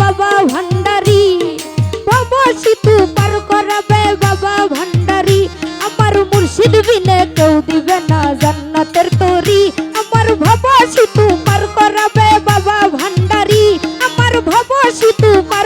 বাবা ভান্ডারি। ভব সিতু পার করাবে বাবা ভান্ডারি। আমার মুর্শিদ বিনে কেউ দিবে না জান্নাতের তরি। আমার ভব সিতু পার করাবে বাবা ভান্ডারি। আমার ভব সিতু পার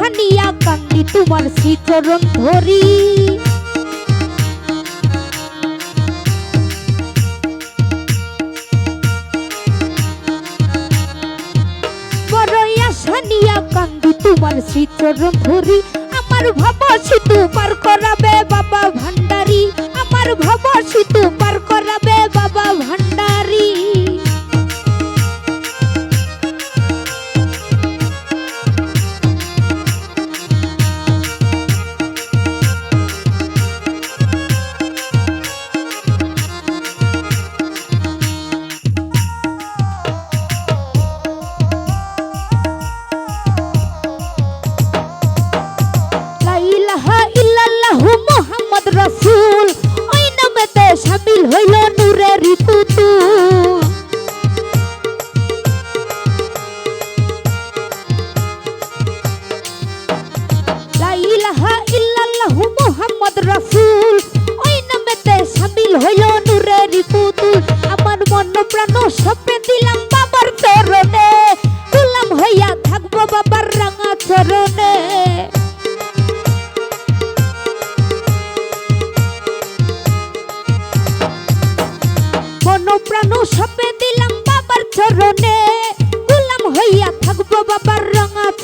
আশা নিয়া কান্দি তোমার শ্রীচরণ ধরি। তোমার শ্রীচরণ ধরি। আমার ভাব সিতু পার করাবে বাবা ভান্ডারি। আমার পার করাবে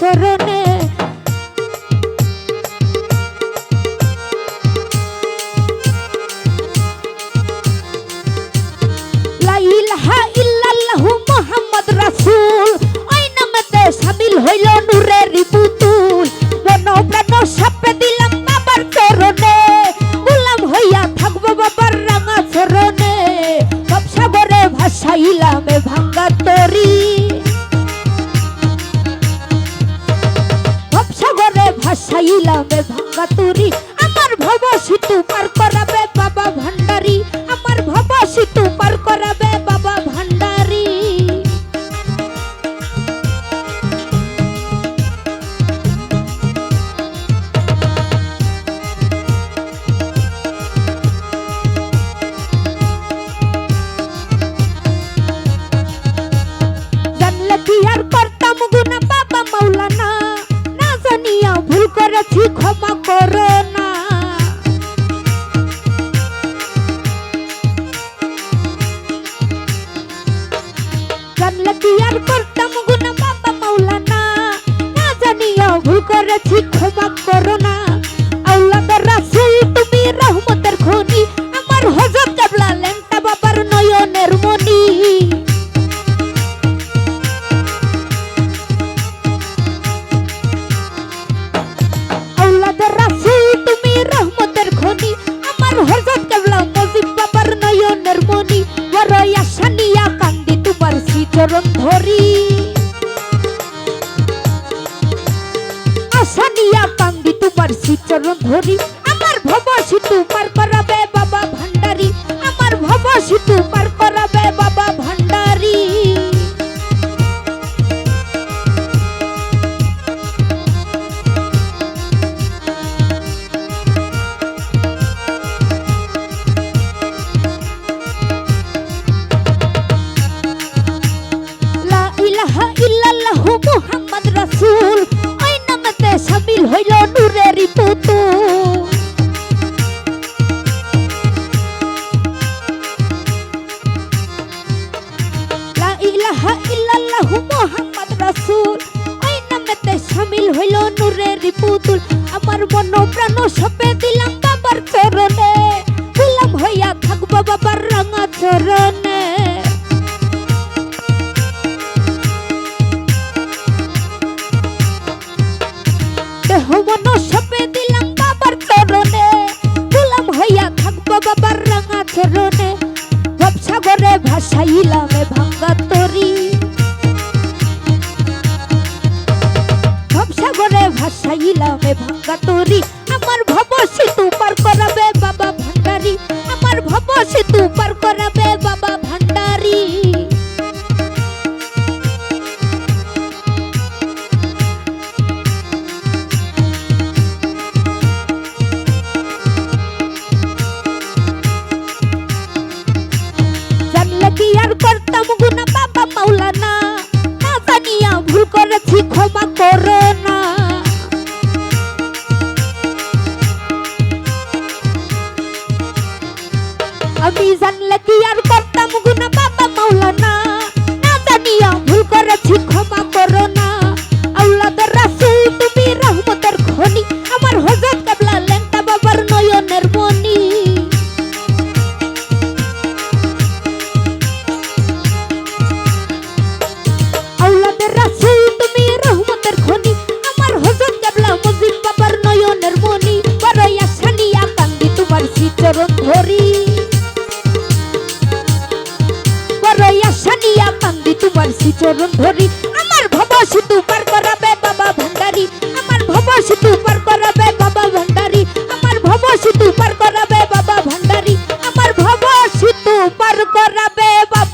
চরণে। লাইলাহা ইল্লাল্লাহু মুহাম্মদ রাসূল। ওই নামেতে শামিল হইল নূরের এ ভাঙ্গা তরি আমার ভব সিতু পার করাবে বাবা ভান্ডারি। আমার ভব সিতু পার করাবে বাবা ভান্ডারি। জানলে কি আর করতাম গুনা করেছি ক্ষমা করো না। জানলে কি আর করতাম গুনা শ্রীচরণ ধরি আশা নিয়া কান্দি তোমার শ্রীচরণ ধরি। আমার ভব তোমার করাবে বাবা ভান্ডারি। আমার ভব তোমার করাবে বাবা তো লা ইলাহা ইল্লাল্লাহু মুহাম্মদ রাসূল। ওই নামেতে শামিল হইল নূরের পুতুল আমার মন প্রাণ সপে দিলাম বাবার চরণে। গুলাম হইয়া থাকব বাবার রাঙা চরণে। খাইলাম ভাঙ্গা তরি। ভবসাগরে ভাসাইলাম ভাঙ্গা তরি। আমার ভব সেতু পার করাবে বাবা ভান্ডারি। আমার ভব সেতু পার চরণ ধরি। আমার ভব সেতু পার করাবে বাবা ভান্ডারি। আমার ভব সেতু পার করাবে বাবা ভান্ডারি। আমার ভব সেতু পার করাবে বাবা ভান্ডারি। আমার ভব সেতু পার করাবে বাবা